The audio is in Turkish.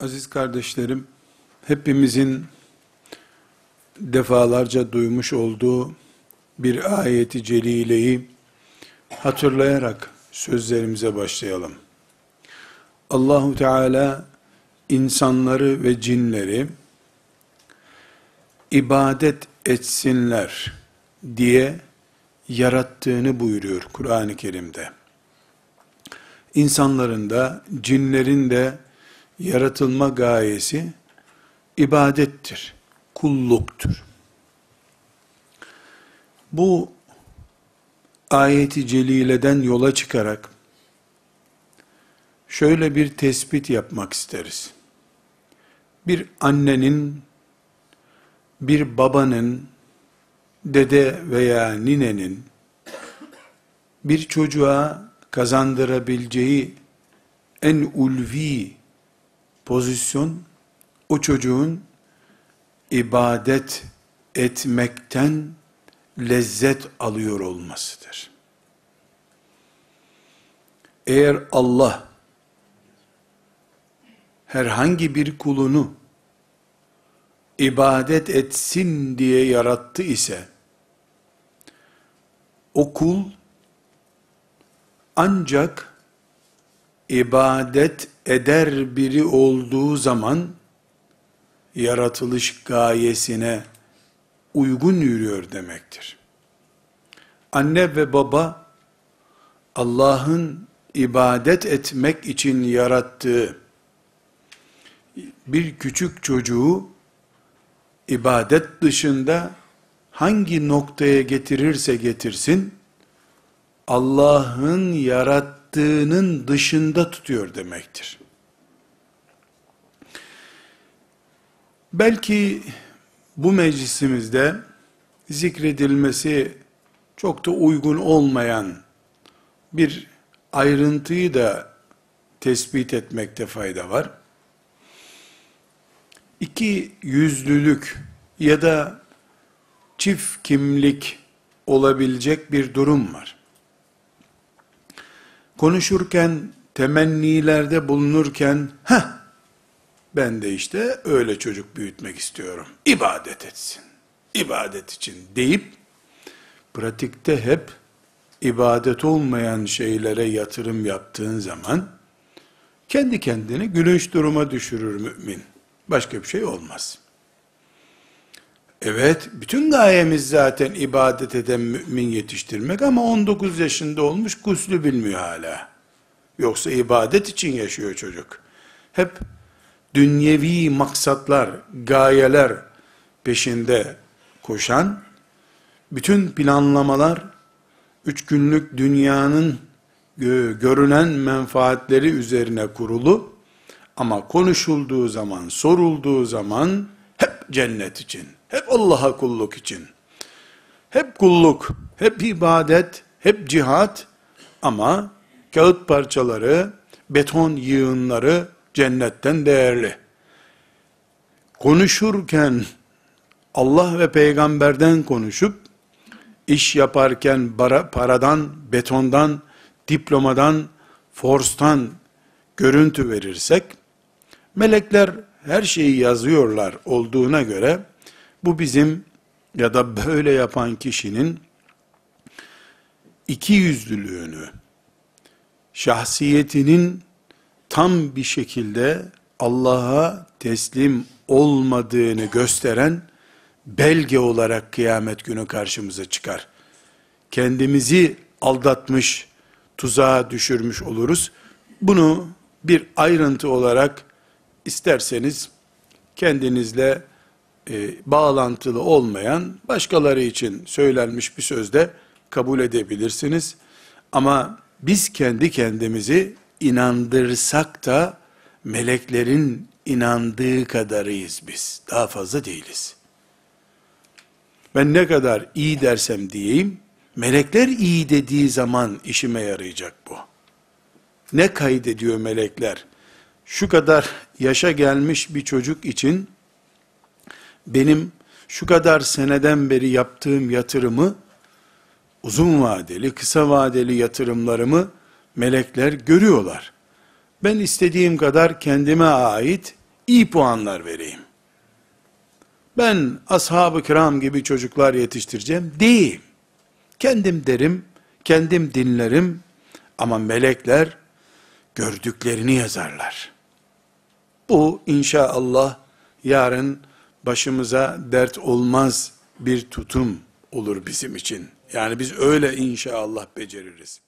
Aziz kardeşlerim, hepimizin defalarca duymuş olduğu bir ayeti celileyi hatırlayarak sözlerimize başlayalım. Allahu Teala insanları ve cinleri ibadet etsinler diye yarattığını buyuruyor Kur'an-ı Kerim'de. İnsanların da cinlerin de yaratılma gayesi ibadettir, kulluktur. Bu ayeti celileden yola çıkarak şöyle bir tespit yapmak isteriz. Bir annenin, bir babanın, dede veya ninenin bir çocuğa kazandırabileceği en ulvi pozisyon o çocuğun ibadet etmekten lezzet alıyor olmasıdır. Eğer Allah herhangi bir kulunu ibadet etsin diye yarattı ise o kul ancak ibadet eder biri olduğu zaman yaratılış gayesine uygun yürüyor demektir. Anne ve baba Allah'ın ibadet etmek için yarattığı bir küçük çocuğu ibadet dışında hangi noktaya getirirse getirsin Allah'ın yarattığının dışında tutuyor demektir. Belki bu meclisimizde zikredilmesi çok da uygun olmayan bir ayrıntıyı da tespit etmekte fayda var. İki yüzlülük ya da çift kimlik olabilecek bir durum var. Konuşurken, temennilerde bulunurken, ha ben de işte öyle çocuk büyütmek istiyorum. İbadet etsin. İbadet için deyip pratikte hep ibadet olmayan şeylere yatırım yaptığın zaman kendi kendini gülünç duruma düşürür mümin. Başka bir şey olmaz. Evet, bütün gayemiz zaten ibadet eden mümin yetiştirmek ama 19 yaşında olmuş guslü bilmiyor hala. Yoksa ibadet için yaşıyor çocuk. Hep dünyevi maksatlar, gayeler peşinde koşan, bütün planlamalar, üç günlük dünyanın görünen menfaatleri üzerine kurulu, ama konuşulduğu zaman, sorulduğu zaman, hep cennet için, hep Allah'a kulluk için, hep kulluk, hep ibadet, hep cihat, ama kağıt parçaları, beton yığınları, cennetten değerli. Konuşurken Allah ve peygamberden konuşup iş yaparken paradan, betondan, diplomadan, forstan görüntü verirsek melekler her şeyi yazıyorlar olduğuna göre bu bizim ya da böyle yapan kişinin iki yüzlülüğünü, şahsiyetinin tam bir şekilde Allah'a teslim olmadığını gösteren belge olarak kıyamet günü karşımıza çıkar. Kendimizi aldatmış, tuzağa düşürmüş oluruz. Bunu bir ayrıntı olarak isterseniz kendinizle e, bağlantılı olmayan başkaları için söylenmiş bir sözde kabul edebilirsiniz. Ama biz kendi kendimizi inandırsak da meleklerin inandığı kadarıyız biz. Daha fazla değiliz. Ben ne kadar iyi dersem diyeyim, melekler iyi dediği zaman işime yarayacak bu. Ne kaydediyor melekler? Şu kadar yaşa gelmiş bir çocuk için benim şu kadar seneden beri yaptığım yatırımı uzun vadeli, kısa vadeli yatırımlarımı melekler görüyorlar. Ben istediğim kadar kendime ait iyi puanlar vereyim. Ben ashab-ı kiram gibi çocuklar yetiştireceğim değil. Kendim derim, kendim dinlerim ama melekler gördüklerini yazarlar. Bu inşallah yarın başımıza dert olmaz bir tutum olur bizim için. Yani biz öyle inşallah beceririz.